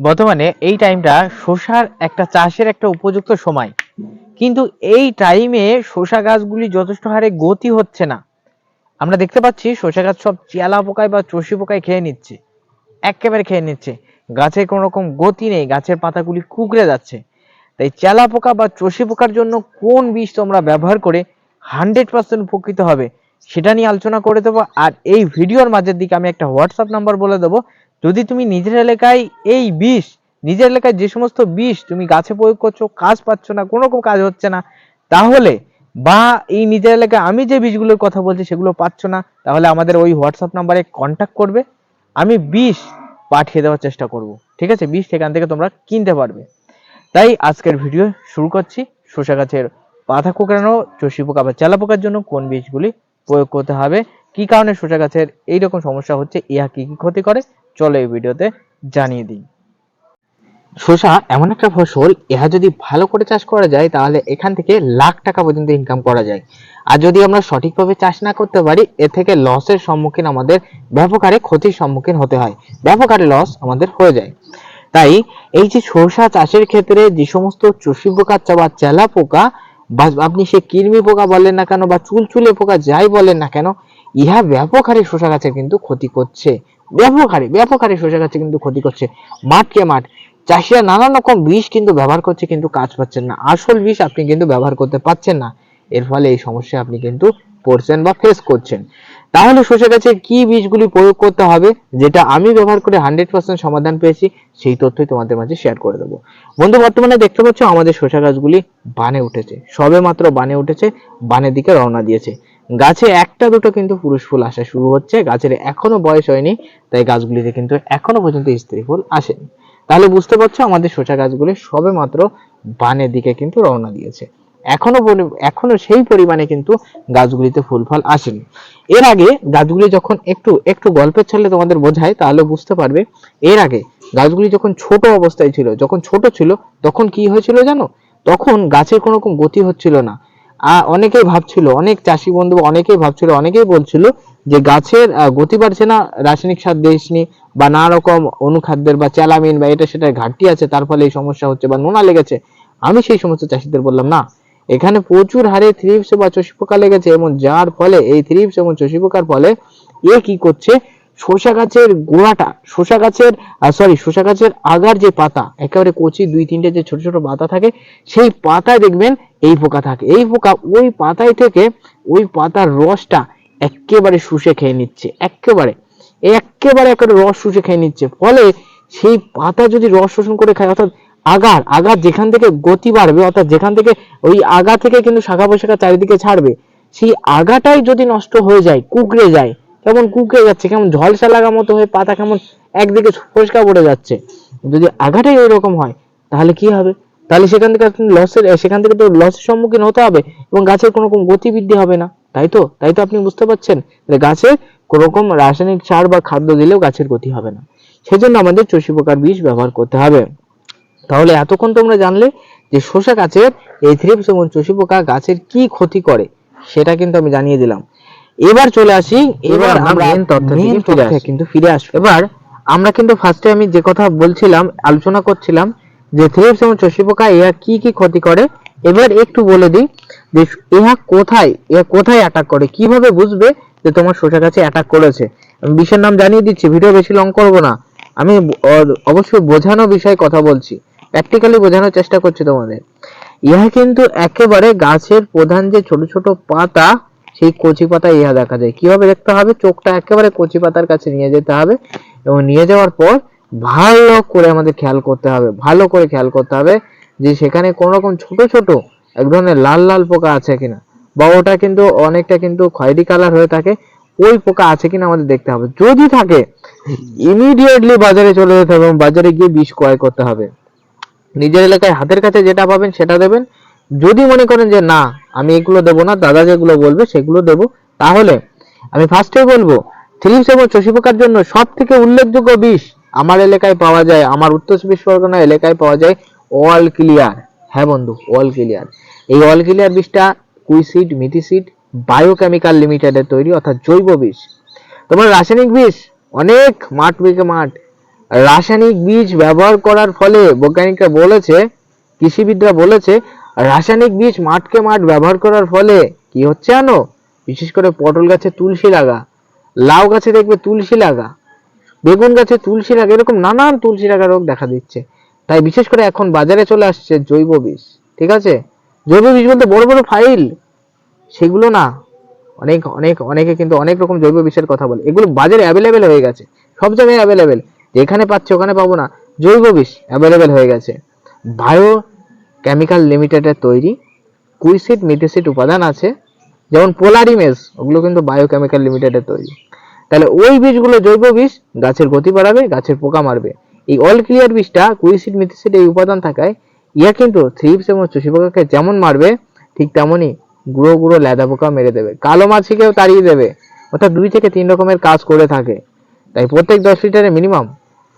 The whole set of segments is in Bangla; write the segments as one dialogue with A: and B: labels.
A: বর্তমানে এই টাইমটা শসার একটা চাষের একটা উপযুক্ত সময়। কিন্তু এই টাইমে শসা গাছগুলি যথেষ্ট হারে গতি হচ্ছে না। আমরা দেখতে পাচ্ছি শসা গাছ সব চেলা পোকায় বা চষি পোকায় খেয়ে নিচ্ছে। একেবারে খেয়ে নিচ্ছে। গাছের কোনো রকম গতি নেই, গাছের পাতাগুলি কুকড়ে যাচ্ছে। তাই চেলা পোকা বা চষি পোকার জন্য কোন বীজ তোমরা ব্যবহার করে হান্ড্রেড পার্সেন্ট উপকৃত হবে, সেটা নিয়ে আলোচনা করে দেবো। আর এই ভিডিওর মাঝের দিকে আমি একটা হোয়াটসঅ্যাপ নাম্বার বলে দেবো যদি তুমি নিজের এলাকায় এই বিষ, নিজের এলাকায় যে সমস্ত বিষ তুমি গাছে প্রয়োগ করছ, কাজ পাচ্ছ না, কোনো রকম কাজ হচ্ছে না, তাহলে বা এই নিজের এলাকায় আমি যে বীজগুলোর কথা বলছি সেগুলো পাচ্ছ না, তাহলে আমাদের ওই হোয়াটসঅ্যাপ নাম্বারে কন্ট্যাক্ট করবে, আমি বিষ পাঠিয়ে দেওয়ার চেষ্টা করব, ঠিক আছে? বিষ সেখান থেকে তোমরা কিনতে পারবে। তাই আজকের ভিডিও শুরু করছি। শসা গাছের পাতা কোঁকড়ানো, চষি পোকা বা চেলা পোকার জন্য কোন বীজগুলি প্রয়োগ করতে হবে, কি কারণে শসা গাছের এইরকম সমস্যা হচ্ছে, ইহা কি কি ক্ষতি করে চলো এই ভিডিওতে জানিয়ে দিই। শসা এমন একটা ফসল, ইহা যদি ভালো করে চাষ করা যায়, তাহলে এখান থেকে লাখ টাকা পর্যন্ত ইনকাম করা যায়। আর যদি আমরা সঠিকভাবে চাষ না করতে পারি, এ থেকে লসের সম্মুখীন আমাদের ব্যাপক হারে ক্ষতির সম্মুখীন হতে হয়। ব্যাপক হারে লস আমাদের হয়ে যায়। তাই, এই যে সরষা চাষের ক্ষেত্রে যে সমস্ত চষি পোকা বা চেলা পোকা, বা আপনি সে কৃমি পোকা বলেন না কেন, বা চুলচুলে পোকা যাই বলেন না কেন, ইহা ব্যাপক হারে শসা গাছের কিন্তু ক্ষতি করছে। ব্যাপক হারে ব্যাপক হারে শসা গাছে কিন্তু ক্ষতি করছে মাঠকে মাঠ। চাষিরা নানান রকম বিষ কিন্তু ব্যবহার করছে কিন্তু কাজ পাচ্ছেন না। আসল বিষ আপনি কিন্তু ব্যবহার করতে পারছেন না। এর ফলে এই সমস্যা আপনি কিন্তু পড়ছেন বা ফেস করছেন। তাহলে শসা গাছের কি বীজগুলি প্রয়োগ করতে হবে, যেটা আমি ব্যবহার করে হান্ড্রেড পার্সেন্ট সমাধান পেয়েছি, সেই তথ্যই তোমাদের মাঝে শেয়ার করে দেবো। বন্ধু, বর্তমানে দেখতে পাচ্ছ আমাদের শসা গাছগুলি বানে উঠেছে। সবে মাত্র বানে উঠেছে, বানের দিকে রওনা দিয়েছে। গাছে একটা দুটো কিন্তু পুরুষ ফুল আসা শুরু হচ্ছে। গাছের এখনও বয়স হয়নি, তাই গাছগুলিতে কিন্তু এখনও পর্যন্ত স্ত্রী ফুল আসেনি। তাহলে বুঝতে পারছ, আমাদের শসা গাছগুলি সবে মাত্র বানের দিকে কিন্তু রওনা দিয়েছে। এখনও এখনও সেই পরিমাণে কিন্তু গাছগুলিতে ফুল ফল আসেনি। এর আগে গাছগুলি যখন একটু একটু গল্পের ছলে তোমাদের বোঝায়, তাহলে বুঝতে পারবে, এর আগে গাছগুলি যখন ছোট অবস্থায় ছিল, যখন ছোট ছিল, তখন কি হয়েছিল জানো? তখন গাছের কোনো রকম গতি হচ্ছিল না। অনেকেই ভাবছিল, অনেক চাষি বন্ধু অনেকেই ভাবছিল, অনেকেই বলছিল যে গাছের গতি বাড়ছে না, রাসায়নিক সার দিসনি বা নানা রকম অনুখাদ্যের বা চ্যালামিন বা এটা সেটা ঘাটতি আছে, তার ফলে এই সমস্যা হচ্ছে বা নোনা লেগেছে। আমি সেই সমস্ত চাষিদের বললাম, না, এখানে প্রচুর হারে থ্রিপস বা চষি পোকা লেগেছে এবং যার ফলে, এই থ্রিপস এবং চষি পোকার ফলে এ কি করছে? শসা গাছের গোড়াটা, শসা গাছের সরি শসা গাছের আগার যে পাতা, একেবারে কচি দুই তিনটে যে ছোট ছোট পাতা থাকে, সেই পাতায় দেখবেন এই পোকা থাকে, এই পোকা ওই পাতায় থেকে ওই পাতার রসটা একেবারে শুষে খেয়ে নিচ্ছে একেবারে একেবারে একেবারে রস শুষে খেয়ে নিচ্ছে। ফলে সেই পাতা যদি রস শোষণ করে খায়, অর্থাৎ আগার আগার যেখান থেকে গতি বাড়বে, অর্থাৎ যেখান থেকে ওই আগা থেকে কিন্তু শাখা পোশাখা চারিদিকে ছাড়বে, সেই আগাটাই যদি নষ্ট হয়ে যায়, কুকড়ে যায়, কেমন কুকড়ে যাচ্ছে, কেমন ঝলসা লাগা মতো হয়ে পাতা কেমন একদিকে ফসকা পড়ে যাচ্ছে, যদি আগাটাই ওই রকম হয়, তাহলে কি হবে? তাহলে সেখান থেকে আপনি লসের সেখান থেকে তো লসের সম্মুখীন হতে হবে এবং গাছের কোনো রকম গতিবৃদ্ধি হবে না তাই তো? তাই তো আপনি বুঝতে পারছেন যে গাছের কোনো রকম রাসায়নিক সার বা খাদ্য দিলেও গাছের গতি হবে না। সেজন্য আমাদের চষি পোকার বিষ ব্যবহার করতে হবে। তাহলে এতক্ষণ তোমরা জানলে যে শসা গাছের এই থ্রিপস এবং চষি পোকা গাছের কি ক্ষতি করে সেটা কিন্তু আমি জানিয়ে দিলাম। এবার চলে আসি এবার আমরা। কিন্তু ফিরে আসব। এবার আমরা কিন্তু ফার্স্টে আমি যে কথা বলছিলাম আলোচনা করছিলাম যে থ্রিপস এবং চষি পোকা এরা কি কি ক্ষতি করে? এবার একটু বলে দিই যে ইহা কোথায় ইহা কোথায় অ্যাটাক করে? কীভাবে বুঝবে যে তোমার শসা গাছে অ্যাটাক করেছে? আমি বিষয়ের নাম জানিয়ে দিচ্ছি, ভিডিও বেশি লং করব না। আমি অবশ্যই বোঝানো বিষয়ে কথা বলছি। প্র্যাকটিক্যালি বোঝানোর চেষ্টা করছি তোমাদের। ইহা কিন্তু একেবারে গাছের প্রধান যে ছোট ছোট পাতা, সেই কচি পাতা ইহা দেখা যায়। কীভাবে দেখতে হবে? চোখটা একেবারে কচি পাতার কাছে নিয়ে যেতে হবে এবং নিয়ে যাওয়ার পর ভালো করে আমাদের খেয়াল করতে হবে, ভালো করে খেয়াল করতে হবে যে সেখানে কোন রকম ছোট ছোট এক ধরনের লাল লাল পোকা আছে কিনা বা ওটা কিন্তু অনেকটা কিন্তু খয়েরি কালার হয়ে থাকে, ওই পোকা আছে কিনা আমাদের দেখতে হবে। যদি থাকে ইমিডিয়েটলি বাজারে চলে যেতে হবে বাজারে গিয়ে বিষ ক্রয় করতে হবে। নিজের এলাকায় হাতের কাছে যেটা পাবেন সেটা দেবেন। যদি মনে করেন যে না, আমি এগুলো দেবো না, দাদা যেগুলো বলবে সেগুলো দেবো, তাহলে আমি ফার্স্টেই বলব থ্রিপস এবং চষি পোকার জন্য সব থেকে উল্লেখযোগ্য বিষ আমার এলাকায় পাওয়া যায়, আমার উত্তর চব্বিশ পরগনা এলাকায় পাওয়া যায় অল ক্লিয়ার হ্যাঁ বন্ধু অল ক্লিয়ার এই অল ক্লিয়ার বিষটা কুইসিড মিথিসিড বায়োকেমিক্যাল লিমিটেডের তৈরি, অর্থাৎ জৈব বিষ তোমার রাসায়নিক বিষ অনেক মাঠ বিঘে মাঠ। রাসায়নিক বীজ ব্যবহার করার ফলে বৈজ্ঞানিকরা বলেছে, কৃষিবিদরা বলেছে, রাসায়নিক বীজ মাঠকে মাঠ ব্যবহার করার ফলে কি হচ্ছে জানো? বিশেষ করে পটল গাছে তুলসী লাগা, লাউ গাছে দেখবে তুলসী লাগা। বেগুন গাছে তুলসী লাগা এরকম নানান তুলসী লাগা রোগ দেখা দিচ্ছে। তাই বিশেষ করে এখন বাজারে চলে আসছে জৈব বিষ ঠিক আছে? জৈব বীজ বলতে বড় বড় ফাইল, সেগুলো না অনেক অনেক, অনেকে কিন্তু অনেক রকম জৈব বিষের কথা বলে। এগুলো বাজারে অ্যাভেলেবেল হয়ে গেছে, সব জায়গায় অ্যাভেলেবেল যেখানে পাচ্ছে ওখানে পাবো না, জৈব বিষ অ্যাভেলেবেল হয়ে গেছে। বায়ো কেমিক্যাল লিমিটেডের তৈরি, কুইসিড, মিথিসিড উপাদান আছে, যেমন পোলারিমেস ওগুলো কিন্তু বায়ো কেমিক্যাল লিমিটেডের তৈরি। তাহলে ওই বীজগুলো জৈব বীজ, গাছের গতি বাড়াবে, গাছের পোকা মারবে। এই অল ক্লিয়ার বীজটা কুইসিড মিথিসিড এই উপাদান থাকায় ইয়া কিন্তু থ্রিপস এবং চষি পোকাকে যেমন মারবে, ঠিক তেমনই গুঁড়ো গুঁড়ো লেদা পোকা মেরে দেবে। কালো মাছিকেও তাড়িয়ে দেবে। অর্থাৎ দুই থেকে তিন রকমের কাজ করে থাকে। তাই প্রত্যেক দশ লিটারে মিনিমাম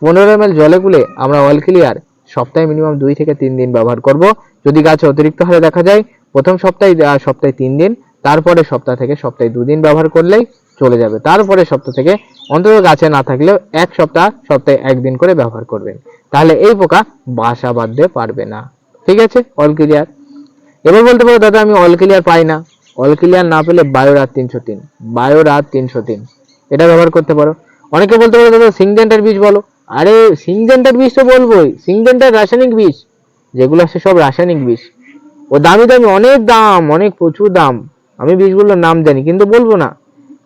A: পনেরো এম জলে গুলে আমরা অয়েল ক্লিয়ার সপ্তাহে মিনিমাম দুই থেকে তিন দিন ব্যবহার করব। যদি গাছে অতিরিক্ত হারে দেখা যায়, প্রথম সপ্তাহে সপ্তাহে তিন দিন, তারপরে সপ্তাহ থেকে সপ্তাহে দুদিন ব্যবহার করলেই চলে যাবে। তারপরে সপ্তাহ থেকে অন্তত গাছে না থাকলেও এক সপ্তাহ, সপ্তাহে একদিন করে ব্যবহার করবেন। তাহলে এই পোকা বাসা বাঁধতে পারবে না। ঠিক আছে? অল ক্লিয়ার এবার বলতে পারো, দাদা, আমি অল ক্লিয়ার পাই না। অল ক্লিয়ার না পেলে বায়ো রাত তিনশো তিন। বায়ো রাত তিনশো তিন। এটা ব্যবহার করতে পারো। অনেকে বলতে পারো, দাদা সিংজেন্টার বীজ বলো। আরে সিংজেন্টার বীজ তো বলবোই। সিংজেন্টার রাসায়নিক বীজ, যেগুলো আছে সব রাসায়নিক বীজ। ও দামি দামি, অনেক দাম, অনেক প্রচুর দাম। আমি বীজগুলোর নাম জানি, কিন্তু বলব না।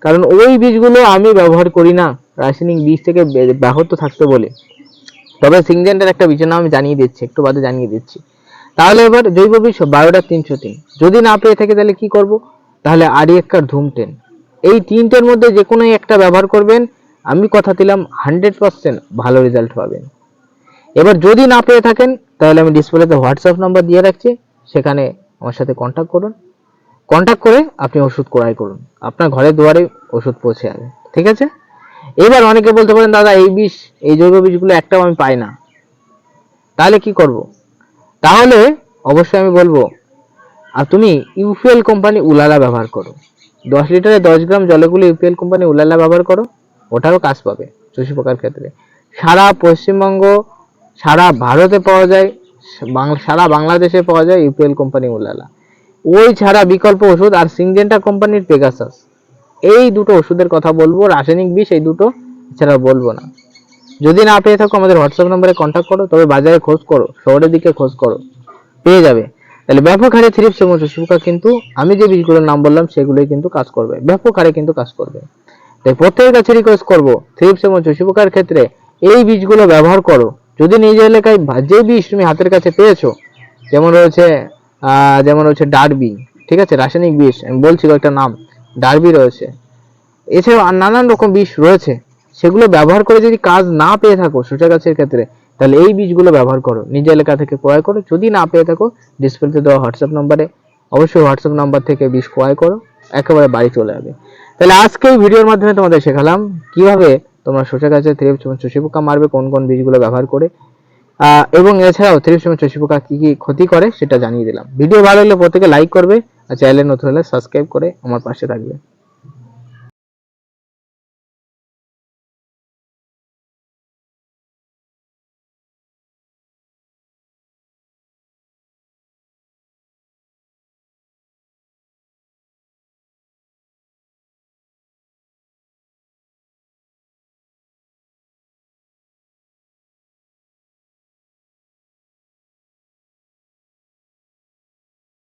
A: কারণ ওই বীজগুলো আমি ব্যবহার করি না। রাসায়নিক বীজ থেকে ব্যাহত থাকতে বলে। তবে সিংজেন্টার একটা বীজের নাম আমি জানিয়ে দিচ্ছি, একটু বাদে জানিয়ে দিচ্ছি। তাহলে এবার জৈব বিষ বারোটা তিনশো তিন। যদি না পেয়ে থাকে তাহলে কি করব? তাহলে আড়ি একটার ধুম টেন। এই তিনটের মধ্যে যে কোনো একটা ব্যবহার করবেন, আমি কথা দিলাম হান্ড্রেড পার্সেন্ট ভালো রেজাল্ট পাবেন। এবার যদি না পেয়ে থাকেন, তাহলে আমি ডিসপ্লেতে হোয়াটসঅ্যাপ নাম্বার দিয়ে রাখছি। সেখানে আমার সাথে কন্ট্যাক্ট করুন। কন্ট্যাক্ট করে আপনি ওষুধ ক্রয় করুন। আপনার ঘরের দুয়ারে ওষুধ পৌঁছে যাবে, ঠিক আছে? এবার অনেকে বলতে পারেন, দাদা, এই বিষ, এই জৈব বিষগুলো একটাও আমি পাই না। তাহলে কি করব? তাহলে অবশ্যই আমি বলব, আর তুমি ইউপিএল কোম্পানি উলালা ব্যবহার করো। দশ লিটারে দশ গ্রাম জলগুলো ইউপিএল কোম্পানি উলালা ব্যবহার করো, ওটারও কাজ পাবে চষি পোকার ক্ষেত্রে। সারা পশ্চিমবঙ্গ, সারা ভারতে পাওয়া যায় সারা বাংলাদেশে পাওয়া যায় ইউপিএল কোম্পানি উলালা। ওই ছাড়া বিকল্প ওষুধ আর সিংজেন্টা কোম্পানির পেগাসাস এই দুটো ওষুধের কথা বলব, রাসায়নিক বিষ এই দুটো, এছাড়া বলব না। যদি না পেয়ে থাকো আমাদের হোয়াটসঅ্যাপ নম্বরে কন্ট্যাক্ট করো, তবে বাজারে খোঁজ করো, শহরের দিকে খোঁজ করো, পেয়ে যাবে। তাহলে ব্যাপক হারে থ্রিপস এবং চষি কিন্তু, আমি যে বীজগুলোর নাম বললাম, সেগুলোই কিন্তু কাজ করবে। ব্যাপক হারে কিন্তু কাজ করবে। তাই প্রত্যেকের কাছে রিকোয়েস্ট করব থ্রিপস এবং চষি ক্ষেত্রে এই বীজগুলো ব্যবহার করো। যদি নিজ এলাকায় যে বীজ তুমি হাতের কাছে পেয়েছ, যেমন রয়েছে যেমন রয়েছে ডারবি, ঠিক আছে? রাসায়নিক বিষ, আমি বলছি কয়েকটা নাম। ডারবি রয়েছে। এছাড়াও আর নানান রকম বিষ রয়েছে। সেগুলো ব্যবহার করে যদি কাজ না পেয়ে থাকো শসা গাছের ক্ষেত্রে, তাহলে এই বীজগুলো ব্যবহার করো। নিজ এলাকা থেকে ক্রয় করো। যদি না পেয়ে থাকো ডিসপ্লেতে দেওয়া হোয়াটসঅ্যাপ নম্বরে অবশ্যই হোয়াটসঅ্যাপ নাম্বার থেকে বীজ ক্রয় করো। একেবারে বাড়ি চলে যাবে। তাহলে আজকে এই ভিডিওর মাধ্যমে তোমাদের শেখালাম কীভাবে তোমরা শসা গাছের থ্রিপস এবং চষি পোকা মারবে, কোন কোন বীজগুলো ব্যবহার করে। এবং এছাড়াও থ্রিপস এবং চষি পোকা কী কি ক্ষতি করে, সেটা জানিয়ে দিলাম। ভিডিও ভালো লাগলে প্রত্যেকে লাইক করবে। আর চ্যানেলে নতুন হলে সাবস্ক্রাইব করে আমার পাশে থাকবে।